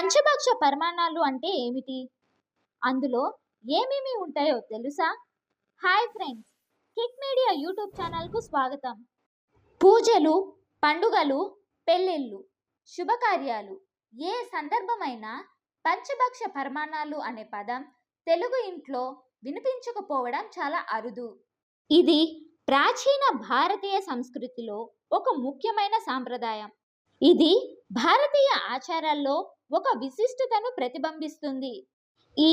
పంచభక్ష పరిమాణాలు అంటే ఏమిటి? అందులో ఏమేమి ఉంటాయో తెలుసా? Hi friends Kick Media YouTube ఛానల్కు స్వాగతం. పూజలు పండుగలు పెళ్ళిళ్ళు శుభకార్యాలు ఏ సందర్భమైనా పంచభక్ష పరిమాణాలు అనే పదం తెలుగు ఇంట్లో వినిపించకపోవడం చాలా అరుదు. ఇది ప్రాచీన భారతీయ సంస్కృతిలో ఒక ముఖ్యమైన సాంప్రదాయం. ఇది భారతీయ ఆచారాల్లో ఒక విశిష్టతను ప్రతిబింబిస్తుంది. ఈ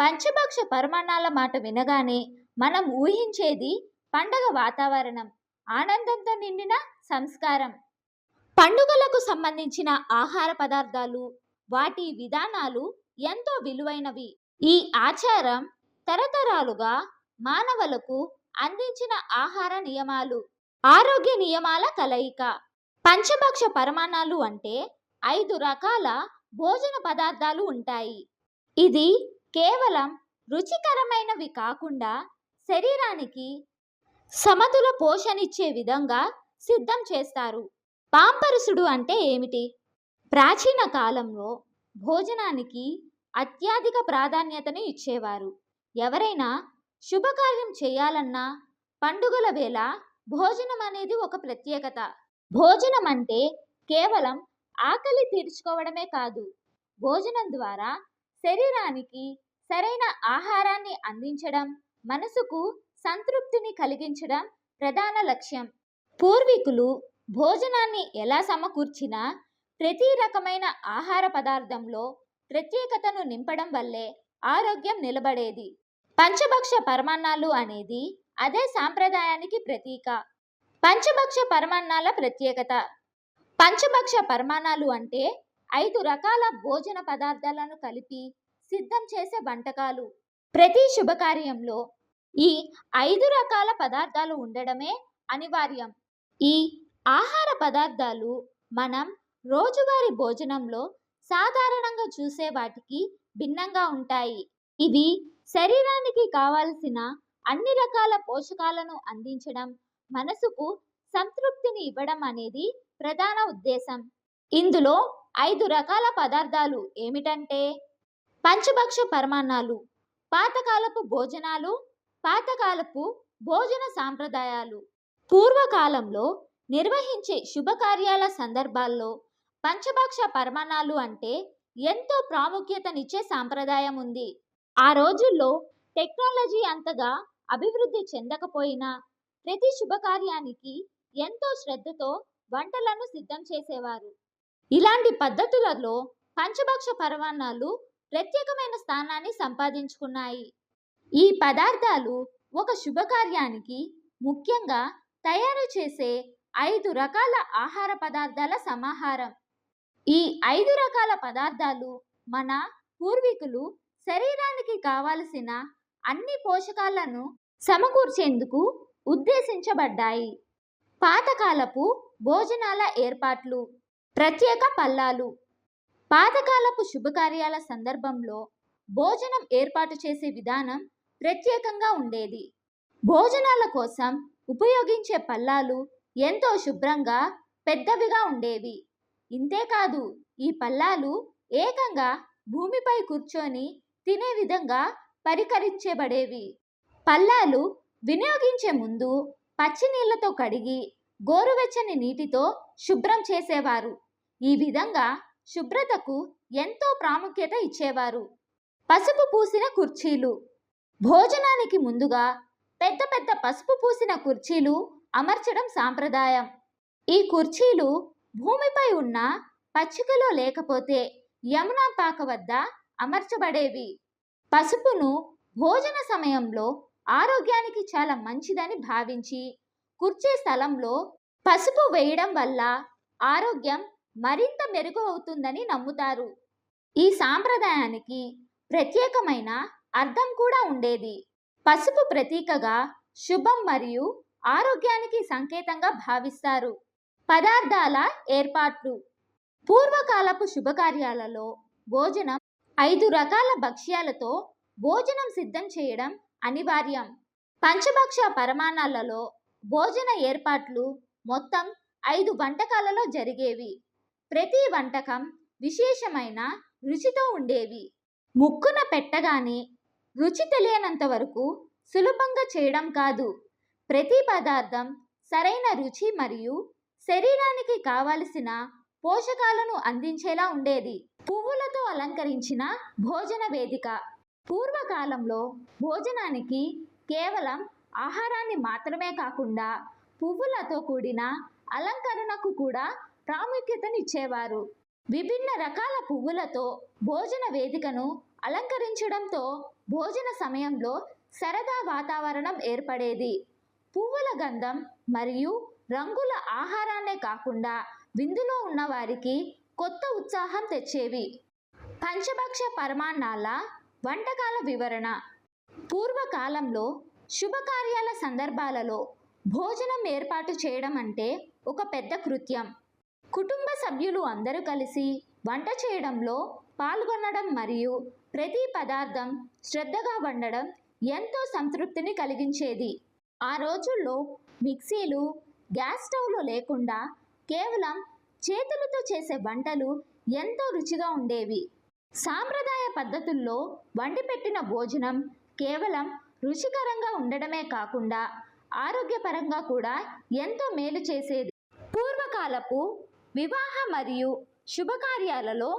పంచభక్ష పరిమాణాల మాట వినగానే మనం ఊహించేది పండగ వాతావరణం ఆనందంతో నిండిన సంస్కారం. పండుగలకు సంబంధించిన ఆహార పదార్థాలు వాటి విధానాలు ఎంతో విలువైనవి. ఈ ఆచారం తరతరాలుగా మానవులకు అందించిన ఆహార నియమాలు ఆరోగ్య నియమాల కలయిక. పంచభక్ష పరిమాణాలు అంటే ఐదు రకాల భోజన పదార్థాలు ఉంటాయి. ఇది కేవలం రుచికరమైనవి కాకుండా శరీరానికి సమతుల పోషణిచ్చే విధంగా సిద్ధం చేస్తారు. పాంపరుసుడు అంటే ఏమిటి? ప్రాచీన కాలంలో భోజనానికి అత్యధిక ప్రాధాన్యతను ఇచ్చేవారు. ఎవరైనా శుభకార్యం చేయాలన్నా పండుగల వేళ భోజనం అనేది ఒక ప్రత్యేకత. భోజనం అంటే కేవలం ఆకలి తీర్చుకోవడమే కాదు. భోజనం ద్వారా శరీరానికి సరైన ఆహారాన్ని అందించడం మనసుకు సంతృప్తిని కలిగించడం ప్రధాన లక్ష్యం. పూర్వీకులు భోజనాన్ని ఎలా సమకూర్చినా ప్రతి రకమైన ఆహార పదార్థంలో ప్రత్యేకతను నింపడం వల్లే ఆరోగ్యం నిలబడేది. పంచభక్ష పరమాన్నాలు అనేది అదే సాంప్రదాయానికి ప్రతీక. పంచభక్ష పరమాన్నాల ప్రత్యేకత. పంచభక్ష పరమాణాలు అంటే ఐదు రకాల భోజన పదార్థాలను కలిపి సిద్ధం చేసే వంటకాలు. ప్రతి శుభకార్యంలో ఈ ఐదు రకాల పదార్థాలు ఉండడమే అనివార్యం. ఈ ఆహార పదార్థాలు మనం రోజువారీ భోజనంలో సాధారణంగా చూసే వాటికి భిన్నంగా ఉంటాయి. ఇవి శరీరానికి కావాల్సిన అన్ని రకాల పోషకాలను అందించడం మనసుకు సంతృప్తిని ఇవ్వడం అనేది ప్రధాన ఉద్దేశం. ఇందులో ఐదు రకాల పదార్థాలు ఏమిటంటే పంచభక్ష పరమాన్నాలు పాతకాలపు భోజనాలు పాతకాలపు భోజన సాంప్రదాయాలు. పూర్వకాలంలో నిర్వహించే శుభకార్యాల సందర్భాల్లో పంచభక్ష పరమాణాలు అంటే ఎంతో ప్రాముఖ్యతనిచ్చే సాంప్రదాయం ఉంది. ఆ రోజుల్లో టెక్నాలజీ అంతగా అభివృద్ధి చెందకపోయినా ప్రతి శుభకార్యానికి ఎంతో శ్రద్ధతో వంటలను సిద్ధం చేసేవారు. ఇలాంటి పద్ధతులలో పంచభక్ష పరమాన్నాలు ప్రత్యేకమైన స్థానాన్ని సంపాదించుకున్నాయి. ఈ పదార్థాలు ఒక శుభకార్యానికి ముఖ్యంగా తయారు చేసే ఐదు రకాల ఆహార పదార్థాల సమాహారం. ఈ ఐదు రకాల పదార్థాలు మన పూర్వీకులు శరీరానికి కావలసిన అన్ని పోషకాలను సమకూర్చేందుకు ఉద్దేశించబడ్డాయి. పాతకాలపు భోజనాల ఏర్పాట్లు ప్రత్యేక పల్లాలు. పాతకాలపు శుభకార్యాల సందర్భంలో భోజనం ఏర్పాటు చేసే విధానం ప్రత్యేకంగా ఉండేది. భోజనాల కోసం ఉపయోగించే పల్లాలు ఎంతో శుభ్రంగా పెద్దవిగా ఉండేవి. ఇంతేకాదు ఈ పల్లాలు ఏకంగా భూమిపై కూర్చొని తినే విధంగా పరికరించబడేవి. పల్లాలు వినియోగించే ముందు పచ్చి నీళ్ళతో కడిగి గోరువెచ్చని నీటితో శుభ్రం చేసేవారు. ఈ విధంగా శుభ్రతకు ఎంతో ప్రాముఖ్యత ఇచ్చేవారు. పసుపు పూసిన కుర్చీలు. భోజనానికి ముందుగా పెద్ద పెద్ద పసుపు పూసిన కుర్చీలు అమర్చడం సాంప్రదాయం. ఈ కుర్చీలు భూమిపై ఉన్న పచ్చికలో లేకపోతే యమునా పాక వద్ద అమర్చబడేవి. పసుపును భోజన సమయంలో ఆరోగ్యానికి చాలా మంచిదని భావించి కుర్చీ స్థలంలో పసుపు వేయడం వల్ల ఆరోగ్యం మరింత మెరుగు అవుతుందని నమ్ముతారు. ఈ సాంప్రదాయానికి ప్రత్యేకమైన అర్థం కూడా ఉండేది. పసుపు ప్రతీకగా శుభం మరియు ఆరోగ్యానికి సంకేతంగా భావిస్తారు. పదార్థాల ఏర్పాట్లు. పూర్వకాలపు శుభకార్యాలలో భోజనం ఐదు రకాల భక్ష్యాలతో భోజనం సిద్ధం చేయడం అనివార్యం. పంచభక్ష పరమాణాలలో భోజన ఏర్పాట్లు మొత్తం ఐదు వంటకాలలో జరిగేవి. ప్రతి వంటకం విశేషమైన రుచితో ఉండేవి. ముక్కున పెట్టగానే రుచి తెలియనంత వరకు సులభంగా చేయడం కాదు. ప్రతి పదార్థం సరైన రుచి మరియు శరీరానికి కావలసిన పోషకాలను అందించేలా ఉండేది. పువ్వులతో అలంకరించిన భోజన వేదిక. పూర్వకాలంలో భోజనానికి కేవలం ఆహారాన్ని మాత్రమే కాకుండా పువ్వులతో కూడిన అలంకరణకు కూడా ప్రాముఖ్యతనిచ్చేవారు. విభిన్న రకాల పువ్వులతో భోజన వేదికను అలంకరించడంతో భోజన సమయంలో సరదా వాతావరణం ఏర్పడేది. పువ్వుల గంధం మరియు రంగుల ఆహారాన్నే కాకుండా విందులో ఉన్నవారికి కొత్త ఉత్సాహం తెచ్చేవి. పంచభక్ష పరమాన్నాల వంటకాల వివరణ. పూర్వకాలంలో శుభకార్యాల సందర్భాలలో భోజనం ఏర్పాటు చేయడం అంటే ఒక పెద్ద కృత్యం. కుటుంబ సభ్యులు అందరూ కలిసి వంట చేయడంలో పాల్గొనడం మరియు ప్రతి పదార్థం శ్రద్ధగా వండడం ఎంతో సంతృప్తిని కలిగించేది. ఆ రోజుల్లో మిక్సీలు గ్యాస్ స్టవ్లు లేకుండా కేవలం చేతులతో చేసే వంటలు ఎంతో రుచిగా ఉండేవి. సాంప్రదాయ పద్ధతుల్లో వండిపెట్టిన భోజనం కేవలం రుచికరంగా ఉండడమే కాకుండా ఆరోగ్యపరంగా కూడా ఎంతో మేలు చేసేది. పూర్వకాలపు వివాహ మరియు శుభకార్యాలలో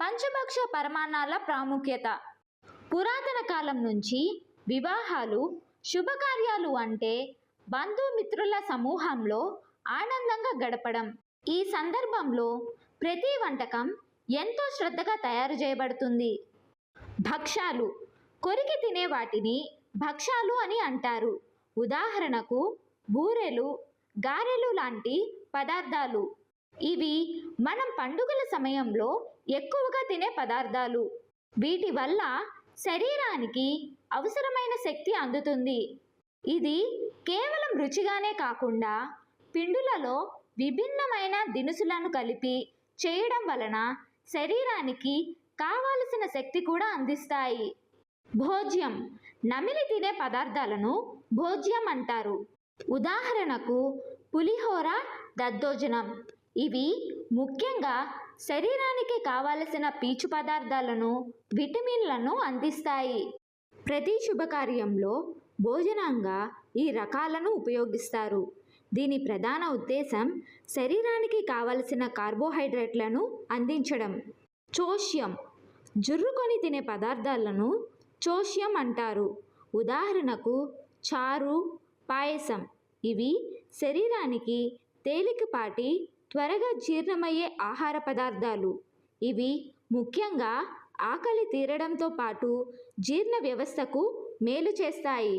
పంచభక్ష పరమాన్నాల ప్రాముఖ్యత. పురాతన కాలం నుంచి వివాహాలు శుభకార్యాలు అంటే బంధుమిత్రుల సమూహంలో ఆనందంగా గడపడం. ఈ సందర్భంలో ప్రతి వంటకం ఎంతో శ్రద్ధగా తయారు చేయబడుతుంది. భక్ష్యాలు కొరికి తినే వాటిని భక్ష్యాలు అని అంటారు. ఉదాహరణకు బూరెలు గారెలు లాంటి పదార్థాలు. ఇవి మనం పండుగల సమయంలో ఎక్కువగా తినే పదార్థాలు. వీటి వల్ల శరీరానికి అవసరమైన శక్తి అందుతుంది. ఇది కేవలం రుచిగానే కాకుండా పిండులలో విభిన్నమైన దినుసులను కలిపి చేయడం వలన శరీరానికి కావలసిన శక్తి కూడా అందిస్తాయి. భోజ్యం. నమిలి తినే పదార్థాలను భోజ్యం అంటారు. ఉదాహరణకు పులిహోర దద్దోజనం. ఇవి ముఖ్యంగా శరీరానికి కావలసిన పీచు పదార్థాలను విటమిన్లను అందిస్తాయి. ప్రతి శుభకార్యంలో భోజనంగా ఈ రకాలను ఉపయోగిస్తారు. దీని ప్రధాన ఉద్దేశం శరీరానికి కావలసిన కార్బోహైడ్రేట్లను అందించడం. చోష్యం. జుర్రుకొని తినే పదార్థాలను చోష్యం అంటారు. ఉదాహరణకు చారు పాయసం ఇవి శరీరానికి తేలికపాటి త్వరగా జీర్ణమయ్యే ఆహార పదార్థాలు. ఇవి ముఖ్యంగా ఆకలి తీరడంతో పాటు జీర్ణ వ్యవస్థకు మేలు చేస్తాయి.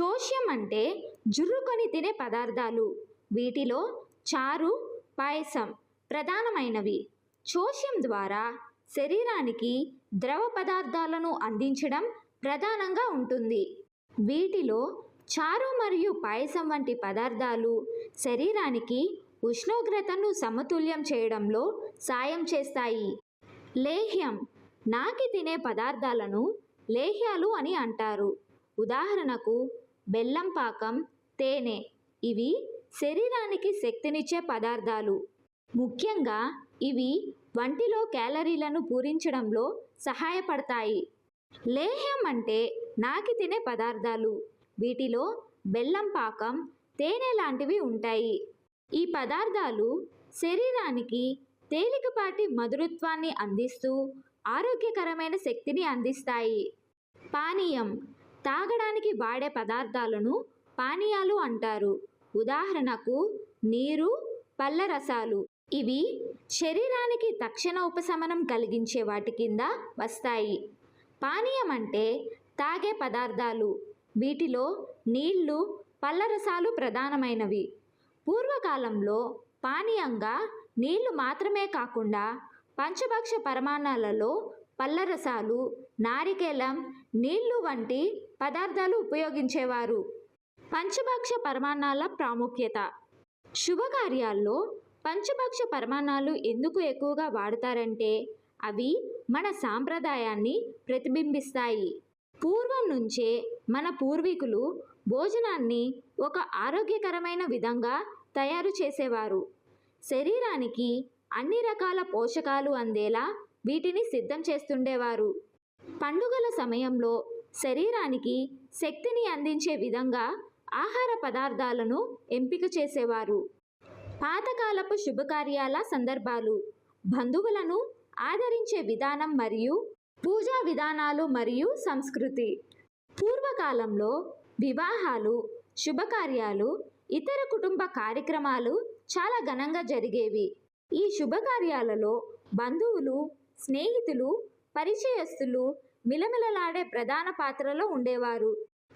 చోష్యం అంటే జుర్రుకొని తినే పదార్థాలు. వీటిలో చారు పాయసం ప్రధానమైనవి. చోష్యం ద్వారా శరీరానికి ద్రవ పదార్థాలను అందించడం ప్రధానంగా ఉంటుంది. వీటిలో చారు మరియు పాయసం వంటి పదార్థాలు శరీరానికి ఉష్ణోగ్రతను సమతుల్యం చేయడంలో సాయం చేస్తాయి. లేహ్యం నాకి తినే పదార్థాలను లేహ్యాలు అని అంటారు. ఉదాహరణకు బెల్లం పాకం తేనె ఇవి శరీరానికి శక్తినిచ్చే పదార్థాలు. ముఖ్యంగా ఇవి వంటిలో క్యాలరీలను పూరించడంలో సహాయపడతాయి. లేహ్యం అంటే నాకి తినే పదార్థాలు. వీటిలో బెల్లం పాకం తేనె లాంటివి ఉంటాయి. ఈ పదార్థాలు శరీరానికి తేలికపాటి మధురత్వాన్ని అందిస్తూ ఆరోగ్యకరమైన శక్తిని అందిస్తాయి. పానీయం తాగడానికి వాడే పదార్థాలను పానీయాలు అంటారు. ఉదాహరణకు నీరు పళ్ళ రసాలు ఇవి శరీరానికి తక్షణ ఉపశమనం కలిగించే వాటి కింద వస్తాయి. పానీయం అంటే తాగే పదార్థాలు వీటిలో నీళ్ళు పళ్ళరసాలు ప్రధానమైనవి. పూర్వకాలంలో పానీయంగా నీళ్ళు మాత్రమే కాకుండా పంచభక్ష పరమాణాలలో పళ్ళరసాలు నారికేలం నీళ్ళు వంటి పదార్థాలు ఉపయోగించేవారు. పంచభక్ష పరమాణాల ప్రాముఖ్యత. శుభకార్యాల్లో పంచభక్ష పరమాణాలు ఎందుకు ఎక్కువగా వాడతారంటే అవి మన సాంప్రదాయాన్ని ప్రతిబింబిస్తాయి. పూర్వం నుంచే మన పూర్వీకులు భోజనాన్ని ఒక ఆరోగ్యకరమైన విధంగా తయారు చేసేవారు. శరీరానికి అన్ని రకాల పోషకాలు అందేలా వీటిని సిద్ధం చేస్తుండేవారు. పండుగల సమయంలో శరీరానికి శక్తిని అందించే విధంగా ఆహార పదార్థాలను ఎంపిక చేసేవారు. పాతకాలపు శుభకార్యాల సందర్భాలు బంధువులను ఆదరించే విధానం మరియు పూజా విధానాలు మరియు సంస్కృతి. పూర్వకాలంలో వివాహాలు శుభకార్యాలు ఇతర కుటుంబ కార్యక్రమాలు చాలా ఘనంగా జరిగేవి. ఈ శుభకార్యాలలో బంధువులు స్నేహితులు పరిచయస్తులు మిలమిలలాడే ప్రధాన పాత్రలో ఉండేవారు.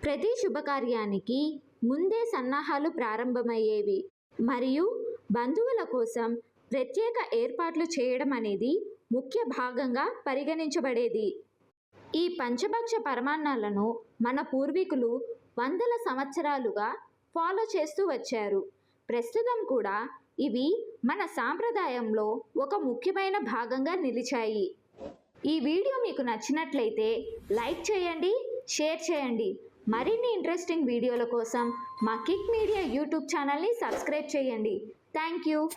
ప్రతి శుభకార్యానికి ముందే సన్నాహాలు ప్రారంభమయ్యేవి. మరియు బంధువుల కోసం ప్రత్యేక ఏర్పాట్లు చేయడం అనేది ముఖ్య భాగంగా పరిగణించబడేది. ఈ పంచభక్ష పరమాన్నాలను మన పూర్వీకులు వందల సంవత్సరాలుగా ఫాలో చేస్తూ వచ్చారు. ప్రస్తుతం కూడా ఇవి మన సాంప్రదాయంలో ఒక ముఖ్యమైన భాగంగా నిలిచాయి. ఈ వీడియో మీకు నచ్చినట్లయితే లైక్ చేయండి షేర్ చేయండి. మరిన్ని ఇంట్రెస్టింగ్ వీడియోల కోసం మా కిక్ మీడియా యూట్యూబ్ ఛానల్ని సబ్స్క్రైబ్ చేయండి. Thank you.